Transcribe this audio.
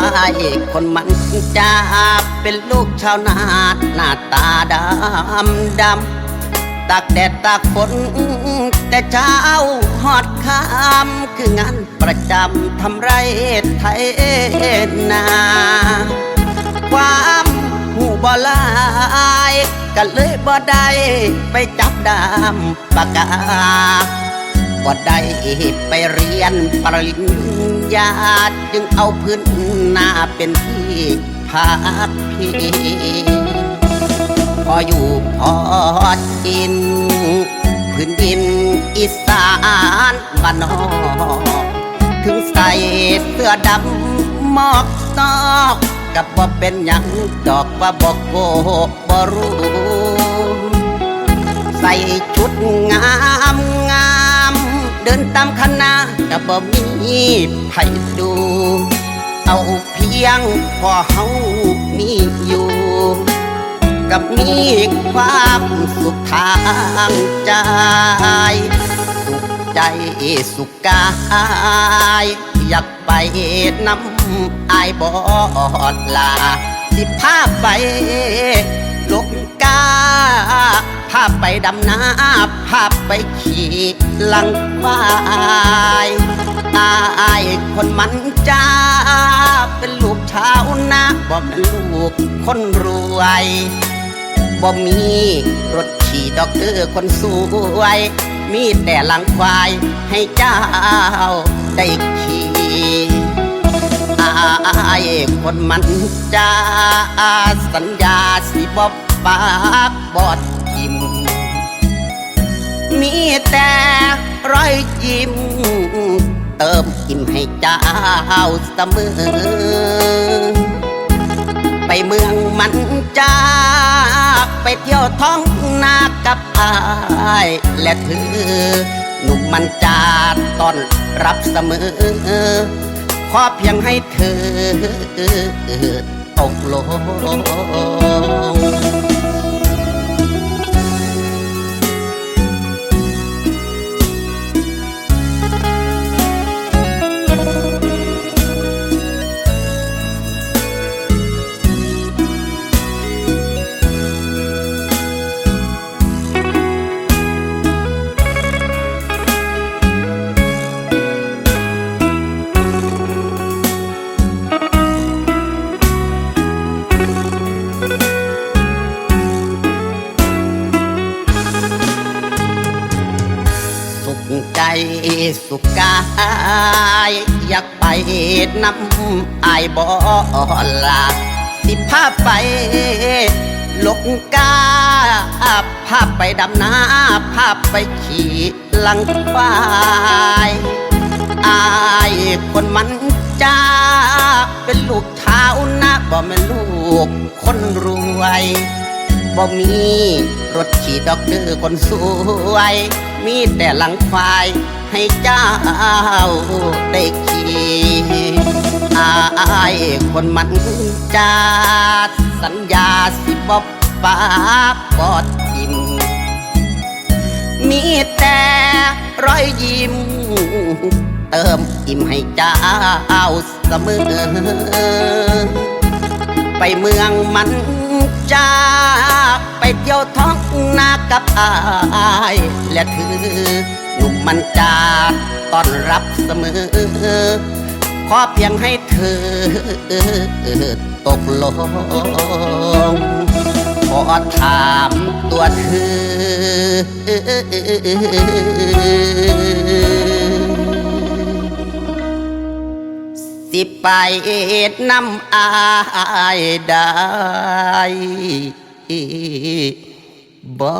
ายคนมันจะเป็นลูกชาวนาหน้าตาดำดำตากแดดตากฝนแต่เช้าหอดคำคืองานประจำทำไรไทยนาความหูบลายก็เลยบ่ได้ไปจับดามปากกา บ่ได้ไปเรียนปริญญาจึงเอาพื้นหน้าเป็นที่พักพิงพออยู่พอกิน พื้นดินอีสานบ้านนอกถึงใส่เสื้อดำหมอกตอกกับบ่าเป็นหยังดอกว่าบอกโกบ่รู้ใส่ชุดงามามคณะกับบ่มีไผดู เอาเพียงพอเฮามีอยู่ กับมีความสุขทางใจ สุขใจสุขกาย อยากไปน้ำอายบอดลาสิพาไปลกกา พาพไปดำน้ำพาไปขี่ลังควายอายคนมันจ้า เป็นลูกชาวนาบ่เป็นลูกคนรวยบ่มีรถขี่ดอกเตอร์คนสวย มีแต่ลังควายให้เจ้าได้ขี่อายคนมันจ้าสัญญาสิบปากบอด ทิมมีแต่รอยยิ้ม เติมอิ่มให้เจ้าเสมอ ไปเมืองมันจ้าไปเที่ยวท้องนากับอายและเธอหนุ่มมันจาต้อนรับเสมอ ขอเพียงให้เธอตกลง สุขกายอยากไปน้ำอายบอลาสิพาไปลกกาพาไปดำนาพาไปขี่หลังควายอายคนมันจ้าเป็นลูกชานาบ่แม่นลูกคนรวยบ่มีรถขี่ดอกเตอร์คนสวย มีแต่หลังควาย ให้เจ้าได้ขี่อายคนมันจาสัญญาสิบอบปากบอดทิมมีแต่รอยยิ้ม เติมอิ่มให้เจ้าเสมอ ไปเมืองมันจ้าไปเที่ยวท้องนา กับอายและเธอหนุ่มมันจาต้อนรับเสมอ ขอเพียงให้เธอตกลงขอถามตัวเธอสิไปน้ำอายได้ บ่